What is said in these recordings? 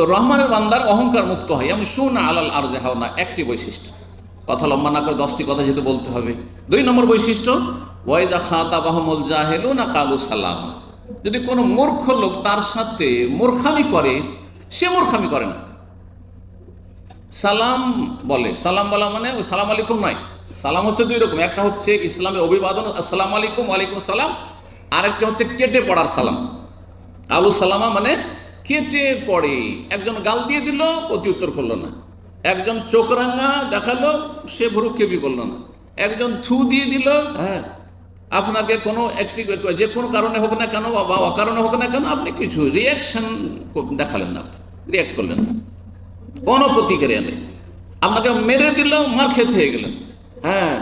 তো রহমানের বান্দার অহংকার মুক্ত হয়। আমি শুন আলাল আর দেখাও না একটি বৈশিষ্ট্য। কথা লম্বা না করে দশটি কথা যেহেতু বলতে হবে। দুই নম্বর বৈশিষ্ট্য ওয়াইদা খাতা বাহমুল জাহেলু না কালু সালাম। যদি কোনো মূর্খ লোক তার সাথে মূর্খামি করে, সে মূর্খামি করে না। সালাম বলে। সালাম বলা মানে ওই সালাম আলাইকুম নয়। সালাম হচ্ছে দুই রকম। একটা হচ্ছে ইসলামের অভিবাদন, আসসালাম আলাইকুম, ওয়ালাইকুম সালাম। আরেকটা হচ্ছে কেটে পড়ার সালাম। আলু সালামা মানে কেটে পড়ে একজন গাল দিয়ে দিল প্রতি উত্তর করল না। একজন চোখ রাঙা দেখাল, সে ভুরুক্ষেপই করল না। একজন থু দিয়ে দিল হ্যাঁ আপনাকে কোনো একটি, যে কোনো কারণে হোক না কেন বা অকারণে হোক না কেন, আপনি কিছু রিয়াকশন দেখালেন না রিয়াক্ট করলেন না। কোনো প্রতিক্রিয়া নেই। আপনাকে মেরে দিল, মার খেতে হয়ে গেলেন। হ্যাঁ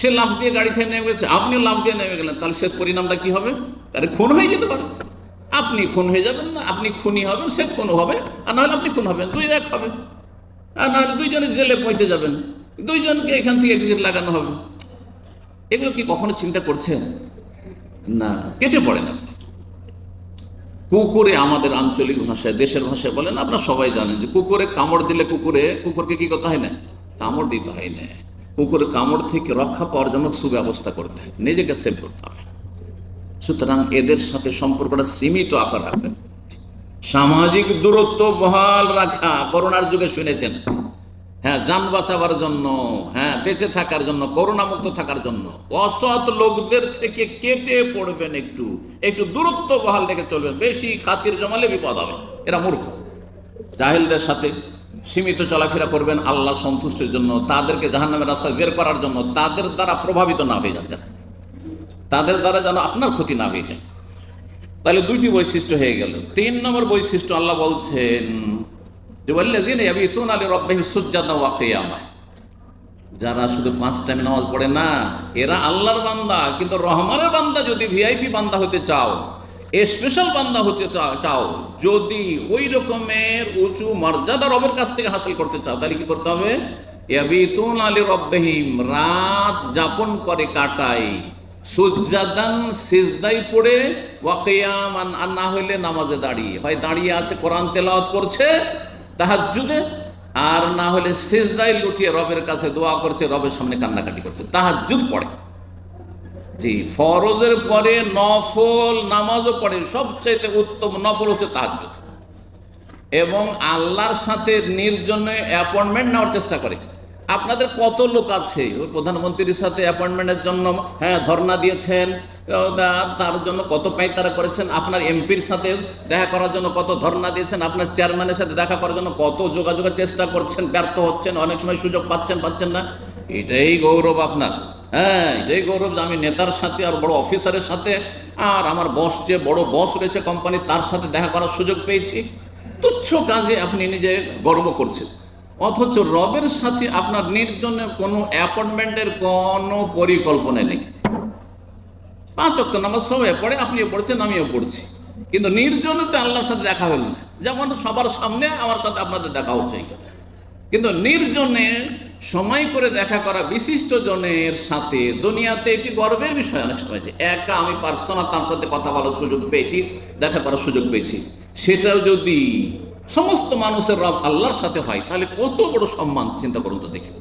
সে লাভ দিয়ে গাড়ি থেকে নেমে গেছে, আপনিও লাভ দিয়ে নেমে গেলেন। তাহলে শেষ পরিণামটা কি হবে? তাহলে খুন হয়ে যেতে পারে। আপনি খুন হয়ে যাবেন না, আপনি খুনি হবেন, সে খুন হবে, আর নাহলে আপনি খুন হবেন, দুই এক হবে। আর নাহলে দুইজনে জেলে পৌঁছে যাবেন, দুইজনকে এখান থেকে এক্সিট লাগানো হবে। এগুলো কি কখনো চিন্তা করছেন? না, কেটে পড়েন আপনি। কুকুরে আমাদের আঞ্চলিক ভাষায়, দেশের ভাষায় বলেন, আপনারা সবাই জানেন যে কুকুরে কামড় দিলে কুকুরে, কুকুরকে কি করতে হয় না? কামড় দিতে হয় না। কুকুরের কামড় থেকে রক্ষা পাওয়ার জন্য সুব্যবস্থা করতে হয়, নিজেকে সেভ করতে হবে। সুতরাং এদের সাথে সম্পর্কটা সীমিত আকার রাখবেন সামাজিক দূরত্ব বহাল রাখা, করোনার যুগে শুনেছেন। হ্যাঁ যান বাঁচাবার জন্য হ্যাঁ বেঁচে থাকার জন্য করোনা মুক্ত থাকার জন্য। অসৎ লোকদের থেকে কেটে পড়বেন একটু। একটু দূরত্ব বহাল রেখে চলবেন। বেশি খাতির জমালে বিপদ হবে। এরা মূর্খ। জাহিলদের সাথে সীমিত চলাফেরা করবেন, আল্লাহ সন্তুষ্টির জন্য, তাদেরকে জাহান্নামের রাস্তায় বের করার জন্য, তাদের দ্বারা প্রভাবিত না হয়ে যান তাদের দ্বারা যেন আপনার ক্ষতি না হয়ে যায়। তাহলে দুইটি বৈশিষ্ট্য হয়ে গেল। তিন নম্বর বৈশিষ্ট্য আল্লাহ বলছেন যে বললেন ইয়াবিতুন আলী রব্বাহিম সুজ্জাদা ওয়া কিয়ামা। যারা শুধু পাঁচ টাইমে নামাজ পড়ে না, এরা আল্লাহর বান্দা, কিন্তু রহমানের বান্দা যদি ভিআইপি বান্দা হতে চাও, স্পেশাল বান্দা হতে চাও, যদি ওই রকমের উঁচু মর্যাদা রবের কাছ থেকে হাসিল করতে চাও, তাহলে কি করতে হবে? ইয়াবিতুন আলী রব্বাহিম রাত যাপন করে কাটায় সুজাদান সিজদাই পড়ে ওয়াকিয়ামান, আর না হইলে নামাজে দাঁড়িয়ে। হয় দাঁড়িয়ে আছে, কোরআন তেলাওয়াত করছে, তাহাজ্জুদে, আর না হলে সিজদাই লুটিয়ে রবের কাছে দোয়া করছে, রবের সামনে কান্নাকাটি করছে। তাহাজ্জুদ পড়ে। জি, ফরজের পরে নফল নামাজও পড়ে। সবচাইতে উত্তম নফল হচ্ছে তাহাজ্জুদ। এবং আল্লাহর সাথে নির্জনে অ্যাপয়েন্টমেন্ট নেওয়ার চেষ্টা করে। আপনাদের কত লোক আছে? ওই প্রধানমন্ত্রীর সাথে অ্যাপয়েন্টমেন্টের জন্য হ্যাঁ ধর্ণা দিয়েছেন তার জন্য কত পাইতারা করেছেন, আপনার এমপির সাথে দেখা করার জন্য কত ধর্ণা দিয়েছেন, আপনার চেয়ারম্যানের সাথে দেখা করার জন্য কত যোগাযোগের চেষ্টা করছেন, ব্যর্থ হচ্ছেন, অনেক সময় সুযোগ পাচ্ছেন পাচ্ছেন না? এটাই গৌরব আপনার। হ্যাঁ এটাই গৌরব যে আমি নেতার সাথে আর বড় অফিসারের সাথে আর আমার বস যে বড় বস রয়েছে কোম্পানি তার সাথে দেখা করার সুযোগ পেয়েছি। তুচ্ছ কাজে আপনি নিজে গর্ব করছেন। অথচ রবের সাথে আপনার নির্জনের কোনো অ্যাপয়েন্টমেন্টের কোনো পরিকল্পনা নেই। পাঁচ অক্ট নামাজ সবাই পড়ে, আপনিও পড়ছেন, আমিও পড়ছি। কিন্তু নির্জনতে আল্লাহর সাথে দেখা হলো না। যেমন সবার সামনে আমার সাথে আপনাদের দেখা হচ্ছে কিন্তু নির্জনে সময় করে দেখা করা বিশিষ্ট জনের সাথে দুনিয়াতে এটি গর্বের বিষয় অনেক সময় একা আমি পার্সোনাল তার সাথে কথা বলার সুযোগ পেয়েছি, দেখা করার সুযোগ পেয়েছি। সেটাও যদি সমস্ত মানুষের রব আল্লাহর সাথে হয়, তাহলে কত বড় সম্মান, চিন্তা করুন তো দেখে।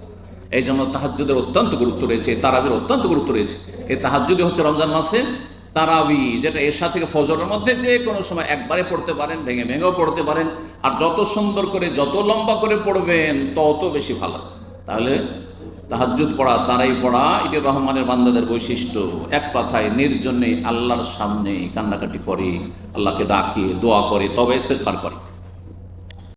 এই জন্য তাহাজুদের অত্যন্ত গুরুত্ব রয়েছে তারাবির অত্যন্ত গুরুত্ব রয়েছে। এই তাহাজুদি হচ্ছে রমজান মাসে তারাবি, যেটা এশা থেকে ফজরের মধ্যে যে কোনো সময় একবারে পড়তে পারেন, ভেঙে ভেঙেও পড়তে পারেন, আর যত সুন্দর করে, যত লম্বা করে পড়বেন, তত বেশি ভালো। তাহলে তাহাজ্জুদ পড়া তারাই পড়া, এটি রহমানের বান্দাদের বৈশিষ্ট্য। এক কথায়, নির্জনে আল্লাহর সামনে কান্নাকাটি করে, আল্লাহকে ডাকে দোয়া করে, তবে ইস্তেগফার করে।